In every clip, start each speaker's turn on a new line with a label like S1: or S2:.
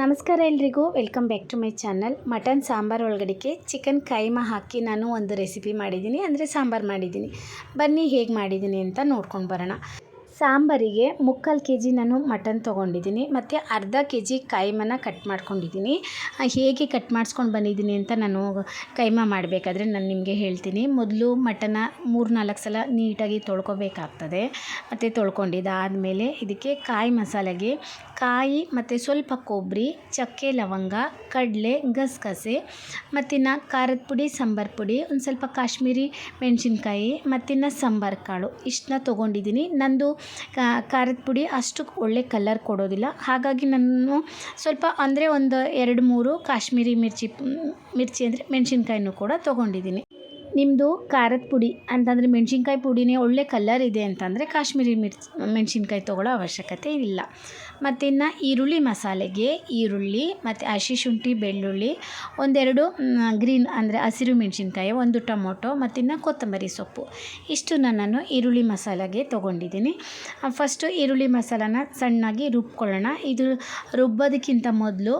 S1: ನಮಸ್ಕಾರ ಎಲ್ರಿಗೂ. Welcome back to my channel mutton sambar ಒಳಗಡೆಗೆ ಚಿಕನ್ ಕೈಮಾ ಹಾಕಿ ನಾನು ಒಂದು ರೆಸಿಪಿ ಮಾಡಿದ್ದೀನಿ. ಅಂದರೆ ಸಾಂಬಾರು ಮಾಡಿದ್ದೀನಿ. ಬನ್ನಿ ಹೇಗೆ ಮಾಡಿದ್ದೀನಿ ಅಂತ ನೋಡ್ಕೊಂಡು ಬರೋಣ. ಸಾಂಬಾರಿಗೆ ಮುಕ್ಕಾಲು ಕೆ ಜಿ ನಾನು ಮಟನ್ ತೊಗೊಂಡಿದ್ದೀನಿ, ಮತ್ತು ಅರ್ಧ ಕೆ ಜಿ ಕೈಮನ ಕಟ್ ಮಾಡ್ಕೊಂಡಿದ್ದೀನಿ. ಹೇಗೆ ಕಟ್ ಮಾಡಿಸ್ಕೊಂಡು ಬಂದಿದ್ದೀನಿ ಅಂತ ನಾನು ಕೈಮ ಮಾಡಬೇಕಾದ್ರೆ ನಾನು ನಿಮಗೆ ಹೇಳ್ತೀನಿ. ಮೊದಲು ಮಟನ ಮೂರು ನಾಲ್ಕು ಸಲ ನೀಟಾಗಿ ತೊಳ್ಕೊಬೇಕಾಗ್ತದೆ. ಮತ್ತು ತೊಳ್ಕೊಂಡಿದ್ದಾದಮೇಲೆ ಇದಕ್ಕೆ ಕಾಯಿ ಮಸಾಲೆಗೆ ಕಾಯಿ ಮತ್ತು ಸ್ವಲ್ಪ ಕೊಬ್ಬರಿ, ಚಕ್ಕೆ ಲವಂಗ, ಕಡಲೆ, ಗಸಗಸೆ, ಮತ್ತಿನ್ನು ಖಾರದ ಪುಡಿ, ಸಾಂಬಾರು ಪುಡಿ, ಒಂದು ಸ್ವಲ್ಪ ಕಾಶ್ಮೀರಿ ಮೆಣಸಿನ್ಕಾಯಿ, ಮತ್ತಿನ್ನು ಸಾಂಬಾರು ಕಾಳು ಇಷ್ಟನ್ನ ತೊಗೊಂಡಿದ್ದೀನಿ. ನಂದು ಖಾರದ ಪುಡಿ ಅಷ್ಟು ಒಳ್ಳೆ ಕಲರ್ ಕೊಡೋದಿಲ್ಲ. ಹಾಗಾಗಿ ನಾನು ಸ್ವಲ್ಪ ಅಂದರೆ ಒಂದು ಎರಡು ಮೂರು ಕಾಶ್ಮೀರಿ ಮಿರ್ಚಿ ಮಿರ್ಚಿ ಅಂದರೆ ಮೆಣಸಿನ್ಕಾಯಿನೂ ಕೂಡ ತೊಗೊಂಡಿದ್ದೀನಿ. ನಿಮ್ಮದು ಖಾರದ ಪುಡಿ, ಅಂತಂದರೆ ಮೆಣಸಿನ್ಕಾಯಿ ಪುಡಿನೇ ಒಳ್ಳೆ ಕಲರ್ ಇದೆ ಅಂತಂದರೆ ಕಾಶ್ಮೀರಿ ಮಿರ್ಚ್, ಮೆಣಸಿನ್ಕಾಯಿ ತೊಗೊಳ್ಳೋ ಅವಶ್ಯಕತೆ ಇಲ್ಲ. ಮತ್ತು ಇನ್ನು ಈರುಳ್ಳಿ ಮಸಾಲೆಗೆ ಈರುಳ್ಳಿ, ಮತ್ತು ಹಸಿ ಶುಂಠಿ, ಬೆಳ್ಳುಳ್ಳಿ, ಒಂದೆರಡು ಗ್ರೀನ್ ಅಂದರೆ ಹಸಿರು ಮೆಣಸಿನ್ಕಾಯಿ, ಒಂದು ಟೊಮೊಟೊ ಮತ್ತು ಇನ್ನು ಕೊತ್ತಂಬರಿ ಸೊಪ್ಪು. ಇಷ್ಟು ನಾನು ಈರುಳ್ಳಿ ಮಸಾಲೆಗೆ ತೊಗೊಂಡಿದ್ದೀನಿ. ಫಸ್ಟು ಈರುಳ್ಳಿ ಮಸಾಲಾನ ಸಣ್ಣಾಗಿ ರುಬ್ಕೊಳ್ಳೋಣ. ಇದು ರುಬ್ಬೋದಕ್ಕಿಂತ ಮೊದಲು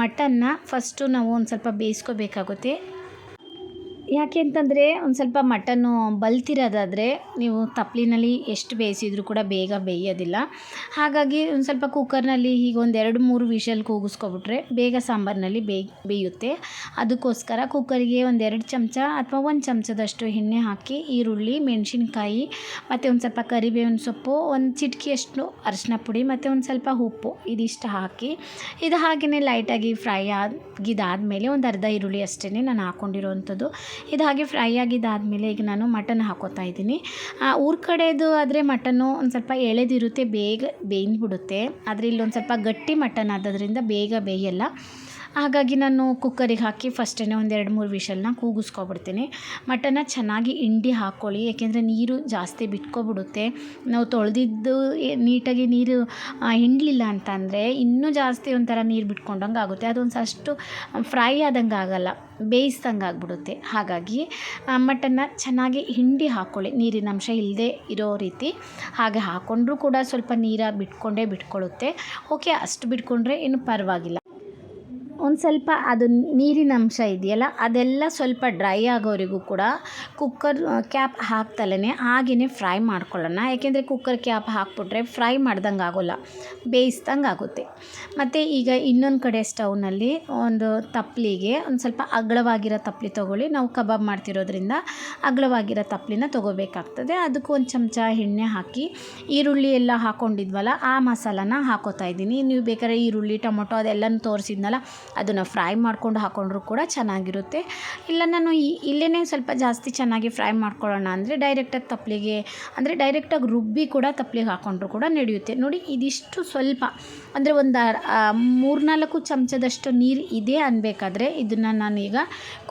S1: ಮಟನ್ನ ಫಸ್ಟು ನಾವು ಒಂದು ಸ್ವಲ್ಪ ಬೇಯಿಸ್ಕೋಬೇಕಾಗುತ್ತೆ. ಯಾಕೆ ಅಂತಂದರೆ ಒಂದು ಸ್ವಲ್ಪ ಮಟನ್ನು ಬಲ್ತಿರೋದಾದರೆ ನೀವು ತಪ್ಲಿನಲ್ಲಿ ಎಷ್ಟು ಬೇಯಿಸಿದ್ರು ಕೂಡ ಬೇಗ ಬೇಯೋದಿಲ್ಲ. ಹಾಗಾಗಿ ಒಂದು ಸ್ವಲ್ಪ ಕುಕ್ಕರ್ನಲ್ಲಿ ಈಗ ಒಂದು ಎರಡು ಮೂರು ವಿಷಲ್ ಕೂಗಿಸ್ಕೊಬಿಟ್ರೆ ಬೇಗ ಸಾಂಬಾರಿನಲ್ಲಿ ಬೇಯ್, ಬೇಯುತ್ತೆ. ಅದಕ್ಕೋಸ್ಕರ ಕುಕ್ಕರಿಗೆ ಒಂದು ಎರಡು ಚಮಚ ಅಥವಾ ಒಂದು ಚಮಚದಷ್ಟು ಎಣ್ಣೆ ಹಾಕಿ, ಈರುಳ್ಳಿ, ಮೆಣಸಿನ್ಕಾಯಿ ಮತ್ತು ಒಂದು ಸ್ವಲ್ಪ ಕರಿಬೇವಿನ ಸೊಪ್ಪು, ಒಂದು ಚಿಟಕಿಯಷ್ಟು ಅರಿಶಿನ ಪುಡಿ ಮತ್ತು ಒಂದು ಸ್ವಲ್ಪ ಉಪ್ಪು ಇದಿಷ್ಟು ಹಾಕಿ, ಇದು ಹಾಗೆಯೇ ಲೈಟಾಗಿ ಫ್ರೈ ಆಗಿದ್ದಾದಮೇಲೆ ಒಂದು ಅರ್ಧ ಈರುಳ್ಳಿ ಅಷ್ಟೇ ನಾನು ಹಾಕ್ಕೊಂಡಿರೋವಂಥದ್ದು ಇದು ಹಾಗೆ ಫ್ರೈ ಆಗಿದ್ದಾದಮೇಲೆ ಈಗ ನಾನು ಮಟನ್ ಹಾಕೋತಾ ಇದ್ದೀನಿ. ಊರ ಕಡೆದು ಆದರೆ ಮಟನ್ನು ಒಂದು ಸ್ವಲ್ಪ ಎಳೆದಿರುತ್ತೆ, ಬೇಗ ಬೇಯ್ದುಬಿಡುತ್ತೆ. ಆದರೆ ಇಲ್ಲೊಂದು ಸ್ವಲ್ಪ ಗಟ್ಟಿ ಮಟನ್ ಆದ್ದರಿಂದ ಬೇಗ ಬೇಯಲ್ಲ. ಹಾಗಾಗಿ ನಾನು ಕುಕ್ಕರಿಗೆ ಹಾಕಿ ಫಸ್ಟೇ ಒಂದು ಎರಡು ಮೂರು ವಿಷಲ್ನ ಕೂಗಿಸ್ಕೊಬಿಡ್ತೀನಿ. ಮಟನ್ನ ಚೆನ್ನಾಗಿ ಹಿಂಡಿ ಹಾಕ್ಕೊಳ್ಳಿ ಏಕೆಂದರೆ ನೀರು ಜಾಸ್ತಿ ಬಿಟ್ಕೊಬಿಡುತ್ತೆ. ನಾವು ತೊಳೆದಿದ್ದು ನೀಟಾಗಿ ನೀರು ಹಿಂಡಲಿಲ್ಲ ಅಂತಂದರೆ ಇನ್ನೂ ಜಾಸ್ತಿ ಒಂಥರ ನೀರು ಬಿಟ್ಕೊಂಡಂಗೆ ಆಗುತ್ತೆ. ಅದೊಂದು ಅಷ್ಟು ಫ್ರೈ ಆದಂಗೆ ಆಗಲ್ಲ, ಬೇಯಿಸ್ದಂಗೆ ಆಗ್ಬಿಡುತ್ತೆ. ಹಾಗಾಗಿ ಮಟನ್ನ ಚೆನ್ನಾಗಿ ಹಿಂಡಿ ಹಾಕ್ಕೊಳ್ಳಿ ನೀರಿನ ಅಂಶ ಇಲ್ಲದೆ ಇರೋ ರೀತಿ ಹಾಗೆ ಹಾಕ್ಕೊಂಡ್ರೂ ಕೂಡ ಸ್ವಲ್ಪ ನೀರ ಬಿಟ್ಕೊಂಡೇ ಬಿಟ್ಕೊಳ್ಳುತ್ತೆ ಓಕೆ, ಅಷ್ಟು ಬಿಟ್ಕೊಂಡ್ರೆ ಏನು ಪರವಾಗಿಲ್ಲ. ಸ್ವಲ್ಪ ಅದು ನೀರಿನ ಅಂಶ ಇದೆಯಲ್ಲ, ಅದೆಲ್ಲ ಸ್ವಲ್ಪ ಡ್ರೈ ಆಗೋವರೆಗೂ ಕೂಡ ಕುಕ್ಕರ್ ಕ್ಯಾಪ್ ಹಾಕ್ತಲೇ ಹಾಗೆಯೇ ಫ್ರೈ ಮಾಡ್ಕೊಳ್ಳೋಣ. ಯಾಕೆಂದರೆ ಕುಕ್ಕರ್ ಕ್ಯಾಪ್ ಹಾಕ್ಬಿಟ್ರೆ ಫ್ರೈ ಮಾಡ್ದಂಗೆ ಆಗೋಲ್ಲ, ಬೇಯಿಸ್ದಂಗೆ ಆಗುತ್ತೆ. ಮತ್ತು ಈಗ ಇನ್ನೊಂದು ಕಡೆ ಸ್ಟೌವ್ನಲ್ಲಿ ಒಂದು ತಪ್ಪಲಿಗೆ ಒಂದು ಸ್ವಲ್ಪ ಅಗ್ಳವಾಗಿರೋ ತಪ್ಪಲಿ ತೊಗೊಳ್ಳಿ. ನಾವು ಕಬಾಬ್ ಮಾಡ್ತಿರೋದ್ರಿಂದ ಅಗ್ಳವಾಗಿರೋ ತಪ್ಪಲಿನ ತೊಗೋಬೇಕಾಗ್ತದೆ. ಅದಕ್ಕೂ ಒಂದು ಚಮಚ ಎಣ್ಣೆ ಹಾಕಿ, ಈರುಳ್ಳಿ ಎಲ್ಲ ಹಾಕ್ಕೊಂಡಿದ್ವಲ್ಲ ಆ ಮಸಾಲಾನ ಹಾಕೋತಾ ಇದ್ದೀನಿ. ನೀವು ಬೇಕಾದ್ರೆ ಈರುಳ್ಳಿ, ಟೊಮೊಟೊ ಅದೆಲ್ಲನೂ ತೋರಿಸಿದ್ನಲ್ಲ ಅದನ್ನು ಫ್ರೈ ಮಾಡಿಕೊಂಡು ಹಾಕೊಂಡ್ರೂ ಕೂಡ ಚೆನ್ನಾಗಿರುತ್ತೆ. ಇಲ್ಲ, ನಾನು ಇಲ್ಲೇ ಸ್ವಲ್ಪ ಜಾಸ್ತಿ ಚೆನ್ನಾಗಿ ಫ್ರೈ ಮಾಡ್ಕೊಳ್ಳೋಣ ಅಂದರೆ ಡೈರೆಕ್ಟಾಗಿ ತಪ್ಪಲಿಗೆ ಅಂದರೆ ಡೈರೆಕ್ಟಾಗಿ ರುಬ್ಬಿ ಕೂಡ ತಪ್ಪಲಿಗೆ ಹಾಕೊಂಡ್ರೂ ಕೂಡ ನಡೆಯುತ್ತೆ. ನೋಡಿ, ಇದಿಷ್ಟು ಸ್ವಲ್ಪ, ಅಂದರೆ ಒಂದು ಮೂರ್ನಾಲ್ಕು ಚಮಚದಷ್ಟು ನೀರು ಇದೆ ಅನ್ಬೇಕಾದ್ರೆ ಇದನ್ನು ನಾನೀಗ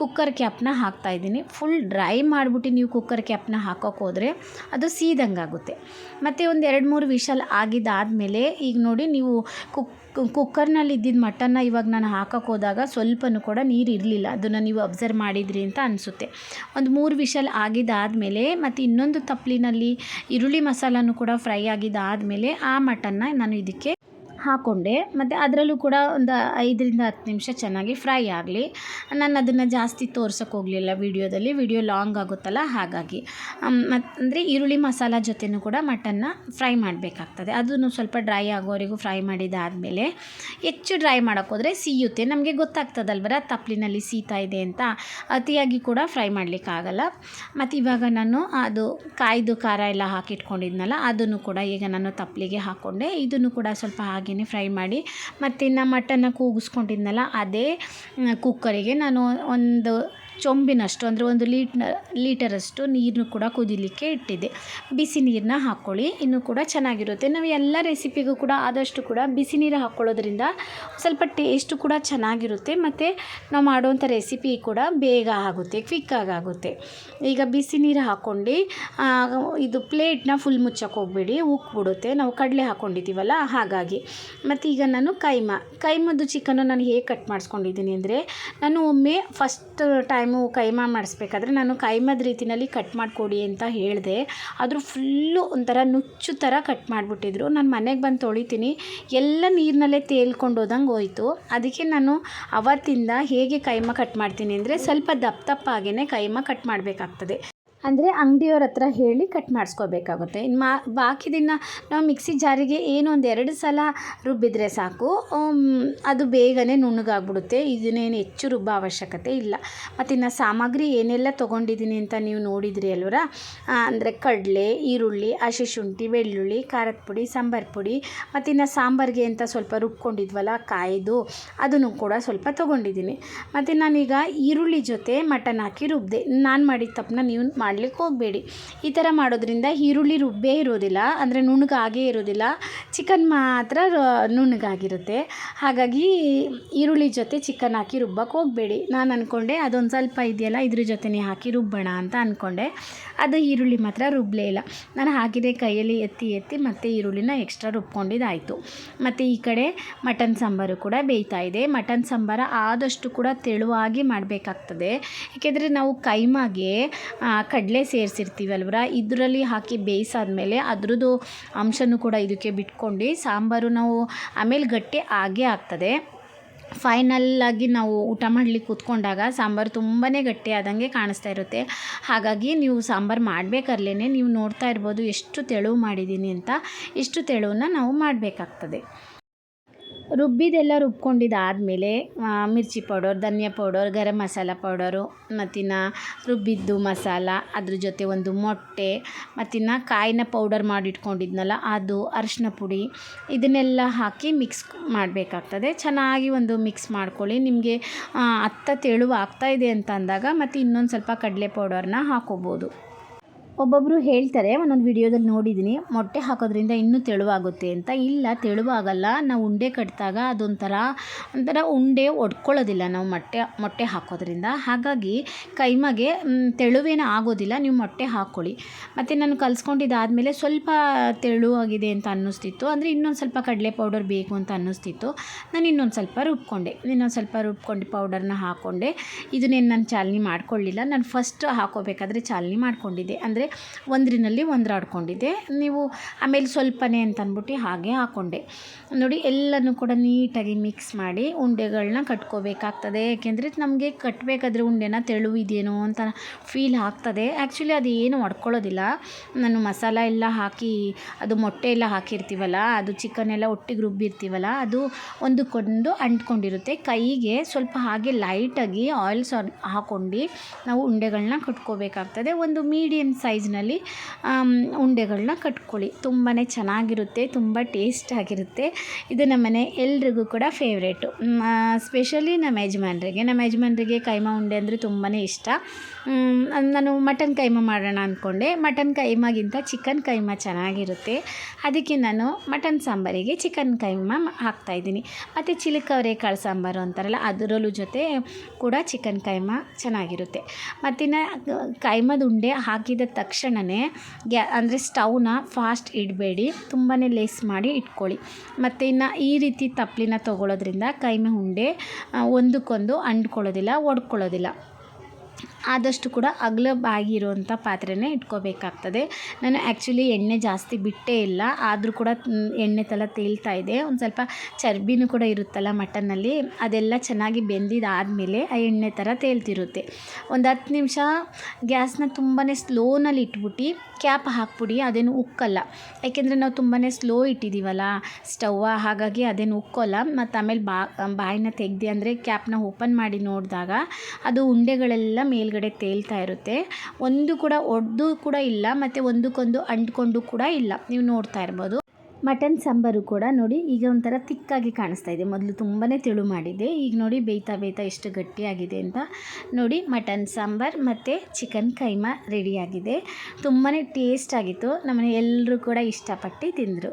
S1: ಕುಕ್ಕರ್ ಕ್ಯಾಪ್ನ ಹಾಕ್ತಾ ಇದ್ದೀನಿ. ಫುಲ್ ಡ್ರೈ ಮಾಡಿಬಿಟ್ಟು ನೀವು ಕುಕ್ಕರ್ ಕ್ಯಾಪ್ನ ಹಾಕೋಕೆ ಹೋದರೆ ಅದು ಸೀದಂಗೆ ಆಗುತ್ತೆ ಮತ್ತು ಒಂದು ಎರಡು ಮೂರು ವಿಷಲ್ ಆಗಿದ್ದಾದಮೇಲೆ ಈಗ ನೋಡಿ ನೀವು ಕುಕ್ ಕುಕ್ಕರ್ನಲ್ಲಿ ಇದ್ದಿದ್ದ ಮಟನ್ನ ಇವಾಗ ನಾನು ಹಾಕಕ್ಕೆ ಹೋದಾಗ ಸ್ವಲ್ಪನೂ ಕೂಡ ನೀರು ಇರಲಿಲ್ಲ. ಅದನ್ನು ನೀವು ಅಬ್ಸರ್ವ್ ಮಾಡಿದ್ರಿ ಅಂತ ಅನಿಸುತ್ತೆ. ಒಂದು ಮೂರು ವಿಷಲ್ ಆಗಿದ್ದಾದಮೇಲೆ ಮತ್ತು ಇನ್ನೊಂದು ತಪ್ಪಲಿನಲ್ಲಿ ಈರುಳ್ಳಿ ಮಸಾಲನೂ ಕೂಡ ಫ್ರೈ ಆಗಿದ್ದಾದಮೇಲೆ ಆ ಮಟನ್ನ ನಾನು ಇದಕ್ಕೆ ಹಾಕ್ಕೊಂಡೆ ಮತ್ತು ಅದರಲ್ಲೂ ಕೂಡ ಒಂದು ಐದರಿಂದ ಹತ್ತು ನಿಮಿಷ ಚೆನ್ನಾಗಿ ಫ್ರೈ ಆಗಲಿ. ನಾನು ಅದನ್ನು ಜಾಸ್ತಿ ತೋರ್ಸೋಕೆ ಹೋಗಲಿಲ್ಲ ವೀಡಿಯೋದಲ್ಲಿ. ವಿಡಿಯೋ ಲಾಂಗ್ ಆಗುತ್ತಲ್ಲ ಹಾಗಾಗಿ. ಮತ್ತು ಅಂದರೆ ಈರುಳ್ಳಿ ಮಸಾಲ ಜೊತೆನೂ ಕೂಡ ಮಟನ್ನ ಫ್ರೈ ಮಾಡಬೇಕಾಗ್ತದೆ. ಅದನ್ನು ಸ್ವಲ್ಪ ಡ್ರೈ ಆಗೋವರೆಗೂ ಫ್ರೈ ಮಾಡಿದಾದಮೇಲೆ ಹೆಚ್ಚು ಡ್ರೈ ಮಾಡೋಕ್ಕೋದ್ರೆ ಸೀಯುತ್ತೆ. ನಮಗೆ ಗೊತ್ತಾಗ್ತದಲ್ವರ ತಪ್ಪಲಿನಲ್ಲಿ ಸೀತಾ ಇದೆ ಅಂತ. ಅತಿಯಾಗಿ ಕೂಡ ಫ್ರೈ ಮಾಡಲಿಕ್ಕಾಗಲ್ಲ. ಮತ್ತು ಇವಾಗ ನಾನು ಅದು ಕಾಯ್ದು ಖಾರ ಎಲ್ಲ ಹಾಕಿಟ್ಕೊಂಡಿದ್ನಲ್ಲ, ಅದನ್ನು ಕೂಡ ಈಗ ನಾನು ತಪ್ಪಲಿಗೆ ಹಾಕ್ಕೊಂಡೆ ಇದನ್ನು ಕೂಡ ಸ್ವಲ್ಪ ಹಾಗೆಯೇ ಫ್ರೈ ಮಾಡಿ ಮತ್ತು ಇನ್ನು ಮಟನ್ನ ಕೂಗಿಸ್ಕೊಂಡಿದ್ನಲ್ಲ ಅದೇ ಕುಕ್ಕರಿಗೆ ನಾನು ಒಂದು ಚೊಂಬಿನಷ್ಟು, ಅಂದರೆ ಒಂದು ಲೀಟ್ ಲೀಟರಷ್ಟು ನೀರನ್ನು ಕೂಡ ಕುದಿಲಿಕ್ಕೆ ಇಟ್ಟಿದ್ದೆ ಬಿಸಿ ನೀರನ್ನ ಹಾಕ್ಕೊಳ್ಳಿ ಇನ್ನೂ ಕೂಡ ಚೆನ್ನಾಗಿರುತ್ತೆ. ನಾವು ಎಲ್ಲ ರೆಸಿಪಿಗೂ ಕೂಡ ಆದಷ್ಟು ಕೂಡ ಬಿಸಿ ನೀರು ಹಾಕ್ಕೊಳ್ಳೋದ್ರಿಂದ ಸ್ವಲ್ಪ ಟೇಸ್ಟು ಕೂಡ ಚೆನ್ನಾಗಿರುತ್ತೆ, ಮತ್ತು ನಾವು ಮಾಡುವಂಥ ರೆಸಿಪಿ ಕೂಡ ಬೇಗ ಆಗುತ್ತೆ ಕ್ವಿಕ್ಕಾಗಿ ಆಗುತ್ತೆ. ಈಗ ಬಿಸಿ ನೀರು ಹಾಕ್ಕೊಂಡು ಇದು ಪ್ಲೇಟ್ನ ಫುಲ್ ಮುಚ್ಚಕ್ಕೆ ಹೋಗ್ಬೇಡಿ ಉಕ್ಬಿಡುತ್ತೆ ನಾವು ಕಡಲೆ ಹಾಕ್ಕೊಂಡಿದ್ದೀವಲ್ಲ ಹಾಗಾಗಿ. ಮತ್ತು ಈಗ ನಾನು ಕೈಮ, ಕೈಮದ್ದು ಚಿಕನ್ನು ನಾನು ಹೇಗೆ ಕಟ್ ಮಾಡಿಸ್ಕೊಂಡಿದ್ದೀನಿ ಅಂದರೆ, ನಾನು ಒಮ್ಮೆ ಫಸ್ಟ್ ಟೈಮ್ ಟೈಮು ಕೈಮಾ ಮಾಡಿಸ್ಬೇಕಾದ್ರೆ ನಾನು ಕೈಮದ ರೀತಿಯಲ್ಲಿ ಕಟ್ ಮಾಡಿಕೊಡಿ ಅಂತ ಹೇಳಿದೆ. ಆದರೂ ಫುಲ್ಲು ಒಂಥರ ನುಚ್ಚು ಥರ ಕಟ್ ಮಾಡಿಬಿಟ್ಟಿದ್ರು. ನಾನು ಮನೆಗೆ ಬಂದು ತೊಳಿತೀನಿ. ಎಲ್ಲ ನೀರಿನಲ್ಲೇ ತೇಲ್ಕೊಂಡು ಹೋದಂಗೆ ಹೋಯಿತು. ಅದಕ್ಕೆ ನಾನು ಅವತ್ತಿಂದ ಹೇಗೆ ಕೈಮ ಕಟ್ ಮಾಡ್ತೀನಿ ಅಂದರೆ ಸ್ವಲ್ಪ ದಪ್ಪ ದಪ್ಪ ದಪ್ಪಾಗೇ ಕೈಮ ಕಟ್ ಮಾಡಬೇಕಾಗ್ತದೆ. ಅಂದರೆ ಅಂಗಡಿಯವ್ರ ಹತ್ರ ಹೇಳಿ ಕಟ್ ಮಾಡಿಸ್ಕೋಬೇಕಾಗುತ್ತೆ. ಇನ್ನು ಮಾ ದಿನ ನಾವು ಮಿಕ್ಸಿ ಜಾರಿಗೆ ಏನು ಒಂದು ಎರಡು ಸಲ ರುಬ್ಬಿದರೆ ಸಾಕು. ಅದು ಬೇಗನೆ ನುಣ್ಣಗಾಗ್ಬಿಡುತ್ತೆ. ಇದನ್ನೇನು ಹೆಚ್ಚು ರುಬ್ಬೋ ಅವಶ್ಯಕತೆ ಇಲ್ಲ. ಮತ್ತು ಇನ್ನು ಸಾಮಗ್ರಿ ಏನೆಲ್ಲ ತೊಗೊಂಡಿದ್ದೀನಿ ಅಂತ ನೀವು ನೋಡಿದ್ರಿ ಅಲ್ವರ? ಅಂದರೆ ಕಡಲೆ, ಈರುಳ್ಳಿ ಹಸಿ ಶುಂಠಿ, ಬೆಳ್ಳುಳ್ಳಿ, ಖಾರದ ಪುಡಿ, ಸಾಂಬಾರು ಪುಡಿ, ಮತ್ತು ಇನ್ನು ಸಾಂಬಾರಿಗೆ ಅಂತ ಸ್ವಲ್ಪ ರುಬ್ಕೊಂಡಿದ್ವಲ್ಲ ಕಾಯ್ದು ಅದನ್ನು ಕೂಡ ಸ್ವಲ್ಪ ತೊಗೊಂಡಿದ್ದೀನಿ ಮತ್ತು ನಾನೀಗ ಈರುಳ್ಳಿ ಜೊತೆ ಮಟನ್ ಹಾಕಿ ರುಬ್ಬಿದೆ ನಾನು ಮಾಡಿದ ತಪ್ಪನ್ನ ನೀವು ಮಾಡ್ಲಿಕ್ಕೆ ಹೋಗಬೇಡಿ. ಈ ಥರ ಮಾಡೋದ್ರಿಂದ ಈರುಳ್ಳಿ ರುಬ್ಬೇ ಇರೋದಿಲ್ಲ, ಅಂದರೆ ನುಣ್ಣಗಾಗೇ ಇರೋದಿಲ್ಲ. ಚಿಕನ್ ಮಾತ್ರ ನುಣ್ಣಗಾಗಿರುತ್ತೆ. ಹಾಗಾಗಿ ಈರುಳ್ಳಿ ಜೊತೆ ಚಿಕನ್ ಹಾಕಿ ರುಬ್ಬಕ್ಕೆ ಹೋಗಬೇಡಿ. ನಾನು ಅಂದ್ಕೊಂಡೆ ಅದೊಂದು ಸ್ವಲ್ಪ ಇದೆಯಲ್ಲ, ಇದ್ರ ಜೊತೆನೇ ಹಾಕಿ ರುಬ್ಬೋಣ ಅಂತ ಅಂದ್ಕೊಂಡೆ ಅದು ಈರುಳ್ಳಿ ಮಾತ್ರ ರುಬ್ಬಲೇ ಇಲ್ಲ. ನಾನು ಹಾಕಿದೆ ಕೈಯಲ್ಲಿ ಎತ್ತಿ ಎತ್ತಿ ಮತ್ತೆ ಈರುಳ್ಳಿನ ಎಕ್ಸ್ಟ್ರಾ ರುಬ್ಕೊಂಡಿದ್ದಾಯಿತು. ಮತ್ತು ಈ ಕಡೆ ಮಟನ್ ಸಾಂಬಾರು ಕೂಡ ಬೇಯ್ತಾ ಇದೆ. ಮಟನ್ ಸಾಂಬಾರು ಆದಷ್ಟು ಕೂಡ ತೆಳುವಾಗಿ ಮಾಡಬೇಕಾಗ್ತದೆ. ಏಕೆಂದರೆ ನಾವು ಕೈಮಾಗೆ ಕಡಲೆ ಸೇರಿಸಿರ್ತೀವಲ್ವರ ಇದರಲ್ಲಿ ಹಾಕಿ ಬೇಯಿಸಾದ ಮೇಲೆ ಅದ್ರದ್ದು ಅಂಶನೂ ಕೂಡ ಇದಕ್ಕೆ ಬಿಟ್ಕೊಂಡು ಸಾಂಬಾರು ನಾವು ಆಮೇಲೆ ಗಟ್ಟಿ ಆಗೇ ಆಗ್ತದೆ. ಫೈನಲ್ಲಾಗಿ ನಾವು ಊಟ ಮಾಡಲಿಕ್ಕೆ ಕೂತ್ಕೊಂಡಾಗ ಸಾಂಬಾರು ತುಂಬಾ ಗಟ್ಟಿ ಆದಂಗೆ ಕಾಣಿಸ್ತಾ ಇರುತ್ತೆ. ಹಾಗಾಗಿ ನೀವು ಸಾಂಬಾರು ಮಾಡಬೇಕಾರ್ಲೇ ನೀವು ನೋಡ್ತಾ ಇರ್ಬೋದು ಎಷ್ಟು ತೆಳು ಮಾಡಿದ್ದೀನಿ ಅಂತ. ಇಷ್ಟು ತೆಳುವನ್ನ ನಾವು ಮಾಡಬೇಕಾಗ್ತದೆ. ರುಬ್ಬಿದೆಲ್ಲ ರುಬ್ಕೊಂಡಿದ್ದಾದಮೇಲೆ ಮಿರ್ಚಿ ಪೌಡರ್, ಧನಿಯಾ ಪೌಡರ್, ಗರಂ ಮಸಾಲ ಪೌಡರು, ಮತ್ತಿನ್ನು ರುಬ್ಬಿದ್ದು ಮಸಾಲ, ಅದ್ರ ಜೊತೆ ಒಂದು ಮೊಟ್ಟೆ, ಮತ್ತಿನ್ನು ಕಾಯಿನ ಪೌಡರ್ ಮಾಡಿಟ್ಕೊಂಡಿದ್ನಲ್ಲ, ಅದು ಅರಿಶಿನ ಪುಡಿ, ಇದನ್ನೆಲ್ಲ ಹಾಕಿ ಮಿಕ್ಸ್ ಮಾಡಬೇಕಾಗ್ತದೆ. ಚೆನ್ನಾಗಿ ಒಂದು ಮಿಕ್ಸ್ ಮಾಡ್ಕೊಳ್ಳಿ. ನಿಮಗೆ ಅತ್ತ ತೆಳುವಾಗ್ತಾ ಇದೆ ಅಂತ ಅಂದಾಗ ಮತ್ತು ಇನ್ನೊಂದು ಸ್ವಲ್ಪ ಕಡಲೆ ಪೌಡರ್ನ ಹಾಕೋಬೋದು. ಒಬ್ಬೊಬ್ಬರು ಹೇಳ್ತಾರೆ, ಒಂದೊಂದು ವಿಡಿಯೋದಲ್ಲಿ ನೋಡಿದ್ದೀನಿ ಮೊಟ್ಟೆ ಹಾಕೋದ್ರಿಂದ ಇನ್ನೂ ತೆಳುವಾಗುತ್ತೆ ಅಂತ. ಇಲ್ಲ, ತೆಳುವಾಗಲ್ಲ. ನಾವು ಉಂಡೆ ಕಟ್ಟಿದಾಗ ಅದೊಂಥರ ಒಂಥರ ಉಂಡೆ ಒಡ್ಕೊಳ್ಳೋದಿಲ್ಲ ನಾವು ಮೊಟ್ಟೆ ಮೊಟ್ಟೆ ಹಾಕೋದ್ರಿಂದ. ಹಾಗಾಗಿ ಕೈಮಗೆ ತೆಳುವೇನ ಆಗೋದಿಲ್ಲ, ನೀವು ಮೊಟ್ಟೆ ಹಾಕ್ಕೊಳ್ಳಿ. ಮತ್ತು ನಾನು ಕಲಿಸ್ಕೊಂಡಿದ್ದಾದಮೇಲೆ ಸ್ವಲ್ಪ ತೆಳುವಾಗಿದೆ ಅಂತ ಅನ್ನಿಸ್ತಿತ್ತು. ಅಂದರೆ ಇನ್ನೊಂದು ಸ್ವಲ್ಪ ಕಡಲೆ ಪೌಡರ್ ಬೇಕು ಅಂತ ಅನ್ನಿಸ್ತಿತ್ತು. ನಾನು ಇನ್ನೊಂದು ಸ್ವಲ್ಪ ರುಬ್ಕೊಂಡೆ. ಇನ್ನೊಂದು ಸ್ವಲ್ಪ ರುಬ್ಕೊಂಡು ಪೌಡರ್ನ ಹಾಕ್ಕೊಂಡೆ ಇದನ್ನೇನು ನಾನು ಚಾಲನೆ ಮಾಡ್ಕೊಳ್ಳಿಲ್ಲ. ನಾನು ಫಸ್ಟ್ ಹಾಕೋಬೇಕಾದ್ರೆ ಚಾಲನೆ ಮಾಡ್ಕೊಂಡಿದ್ದೆ. ಅಂದರೆ ಒಂದರಿನಲ್ಲಿ ಒಂದ್ರಾಡ್ಕೊಂಡಿದ್ದೆ. ನೀವು ಆಮೇಲೆ ಸ್ವಲ್ಪನೇ ಅಂತ ಅಂದ್ಬಿಟ್ಟು ಹಾಗೆ ಹಾಕ್ಕೊಂಡೆ ನೋಡಿ, ಎಲ್ಲನೂ ಕೂಡ ನೀಟಾಗಿ ಮಿಕ್ಸ್ ಮಾಡಿ ಉಂಡೆಗಳನ್ನ ಕಟ್ಕೋಬೇಕಾಗ್ತದೆ. ಏಕೆಂದರೆ ನಮಗೆ ಕಟ್ಟಬೇಕಾದ್ರೆ ಉಂಡೆನ ತೆಳು ಇದೆಯೇನೋ ಅಂತ ಫೀಲ್ ಆಗ್ತದೆ. ಆ್ಯಕ್ಚುಲಿ ಅದು ಏನು ಒಡ್ಕೊಳ್ಳೋದಿಲ್ಲ. ನಾನು ಮಸಾಲ ಎಲ್ಲ ಹಾಕಿ, ಅದು ಮೊಟ್ಟೆ ಎಲ್ಲ ಹಾಕಿರ್ತೀವಲ್ಲ, ಅದು ಚಿಕನ್ ಎಲ್ಲ ಒಟ್ಟಿಗೆ ರುಬ್ಬಿರ್ತೀವಲ್ಲ, ಅದು ಒಂದಕ್ಕೊಂದು ಅಂಟ್ಕೊಂಡಿರುತ್ತೆ. ಕೈಗೆ ಸ್ವಲ್ಪ ಹಾಗೆ ಲೈಟಾಗಿ ಆಯಿಲ್ ಸ ಹಾಕ್ಕೊಂಡು ನಾವು ಉಂಡೆಗಳನ್ನ ಕಟ್ಕೋಬೇಕಾಗ್ತದೆ. ಒಂದು ಮೀಡಿಯಮ್ ಸೈಜ್ನಲ್ಲಿ ಉಂಡೆಗಳನ್ನ ಕಟ್ಕೊಳ್ಳಿ. ತುಂಬಾ ಚೆನ್ನಾಗಿರುತ್ತೆ, ತುಂಬ ಟೇಸ್ಟ್ ಆಗಿರುತ್ತೆ. ಇದು ನಮ್ಮನೆ ಎಲ್ರಿಗೂ ಕೂಡ ಫೇವ್ರೇಟು ಸ್ಪೆಷಲಿ ನಮ್ಮ ಯಜಮಾನ್ರಿಗೆ. ನಮ್ಮ ಯಜಮಾನ್ರಿಗೆ ಕೈಮಾ ಉಂಡೆ ಅಂದರೆ ತುಂಬಾ ಇಷ್ಟ. ನಾನು ಮಟನ್ ಕೈಮಾ ಮಾಡೋಣ ಅಂದ್ಕೊಂಡೆ ಮಟನ್ ಕೈಮಾಗಿಂತ ಚಿಕನ್ ಕೈಮಾ ಚೆನ್ನಾಗಿರುತ್ತೆ. ಅದಕ್ಕೆ ನಾನು ಮಟನ್ ಸಾಂಬಾರಿಗೆ ಚಿಕನ್ ಕೈಮಾ ಹಾಕ್ತಾಯಿದ್ದೀನಿ ಮತ್ತು ಚಿಲಕ ಅವರೆಕಾಳು ಸಾಂಬಾರು ಅಂತಾರಲ್ಲ, ಅದರಲ್ಲೂ ಜೊತೆ ಕೂಡ ಚಿಕನ್ ಕೈಮಾ ಚೆನ್ನಾಗಿರುತ್ತೆ. ಮತ್ತಿನ್ನು ಕೈಮದ ಉಂಡೆ ಹಾಕಿದ ತಕ್ಷಣವೇ ಗ್ಯಾ, ಅಂದರೆ ಸ್ಟವ್ನ ಫಾಸ್ಟ್ ಇಡಬೇಡಿ ತುಂಬಾ ಲೇಸ್ ಮಾಡಿ ಇಟ್ಕೊಳ್ಳಿ. ಮತ್ತು ಇನ್ನು ಈ ರೀತಿ ತಪ್ಪಲಿನ ತೊಗೊಳೋದ್ರಿಂದ ಕೈಮೆ ಉಂಡೆ ಒಂದಕ್ಕೊಂದು ಅಂಟ್ಕೊಳ್ಳೋದಿಲ್ಲ, ಒಡ್ಕೊಳ್ಳೋದಿಲ್ಲ. ಆದಷ್ಟು ಕೂಡ ಅಗಲ ಆಗಿರುವಂಥ ಪಾತ್ರೆನೇ ಇಟ್ಕೋಬೇಕಾಗ್ತದೆ. ನಾನು ಆ್ಯಕ್ಚುಲಿ ಎಣ್ಣೆ ಜಾಸ್ತಿ ಬಿಟ್ಟೇ ಇಲ್ಲ. ಆದರೂ ಕೂಡ ಎಣ್ಣೆ ತಲ ತೇಲ್ತಾ ಇದೆ. ಒಂದು ಸ್ವಲ್ಪ ಚರ್ಬಿನೂ ಕೂಡ ಇರುತ್ತಲ್ಲ ಮಟನ್ನಲ್ಲಿ. ಅದೆಲ್ಲ ಚೆನ್ನಾಗಿ ಬೆಂದಿದ್ದಾದಮೇಲೆ ಆ ಎಣ್ಣೆ ಥರ ತೇಲ್ತಿರುತ್ತೆ. ಒಂದು ಹತ್ತು ನಿಮಿಷ ಗ್ಯಾಸ್ನ ತುಂಬಾ ಸ್ಲೋನಲ್ಲಿ ಇಟ್ಬಿಟ್ಟು ಕ್ಯಾಪ್ ಹಾಕ್ಬಿಡಿ, ಅದೇನು ಉಕ್ಕಲ್ಲ. ಯಾಕೆಂದರೆ ನಾವು ತುಂಬಾ ಸ್ಲೋ ಇಟ್ಟಿದ್ದೀವಲ್ಲ ಸ್ಟವ್ವ ಹಾಗಾಗಿ ಅದೇನು ಉಕ್ಕೋಲ್ಲ. ಮತ್ತು ಆಮೇಲೆ ಬಾ, ಬಾಯಿನ ತೆಗ್ದು ಅಂದರೆ ಕ್ಯಾಪ್ನ ಓಪನ್ ಮಾಡಿ ನೋಡಿದಾಗ ಅದು ಉಂಡೆಗಳೆಲ್ಲ ಮೇಲ್ಗಡೆ ತೇಲ್ತಾ ಇರುತ್ತೆ. ಒಂದು ಕೂಡ ಒಡ್ದು ಕೂಡ ಇಲ್ಲ, ಮತ್ತು ಒಂದಕ್ಕೊಂದು ಅಂಟ್ಕೊಂಡು ಕೂಡ ಇಲ್ಲ. ನೀವು ನೋಡ್ತಾ ಇರ್ಬೋದು. ಮಟನ್ ಸಾಂಬಾರು ಕೂಡ ನೋಡಿ ಈಗ ಒಂಥರ ತಿಕ್ಕಾಗಿ ಕಾಣಿಸ್ತಾ ಇದೆ. ಮೊದಲು ತುಂಬಾ ತೆಳು ಮಾಡಿದೆ ಈಗ ನೋಡಿ ಬೇಯ್ತಾ ಬೇಯ್ತಾ ಎಷ್ಟು ಗಟ್ಟಿಯಾಗಿದೆ ಅಂತ ನೋಡಿ. ಮಟನ್ ಸಾಂಬಾರು ಮತ್ತು ಚಿಕನ್ ಕೈಮಾ ರೆಡಿಯಾಗಿದೆ ತುಂಬಾ ಟೇಸ್ಟ್ ಆಗಿತ್ತು. ನಮ್ಮನೆ ಎಲ್ಲರೂ ಕೂಡ ಇಷ್ಟಪಟ್ಟು ತಿಂದರು.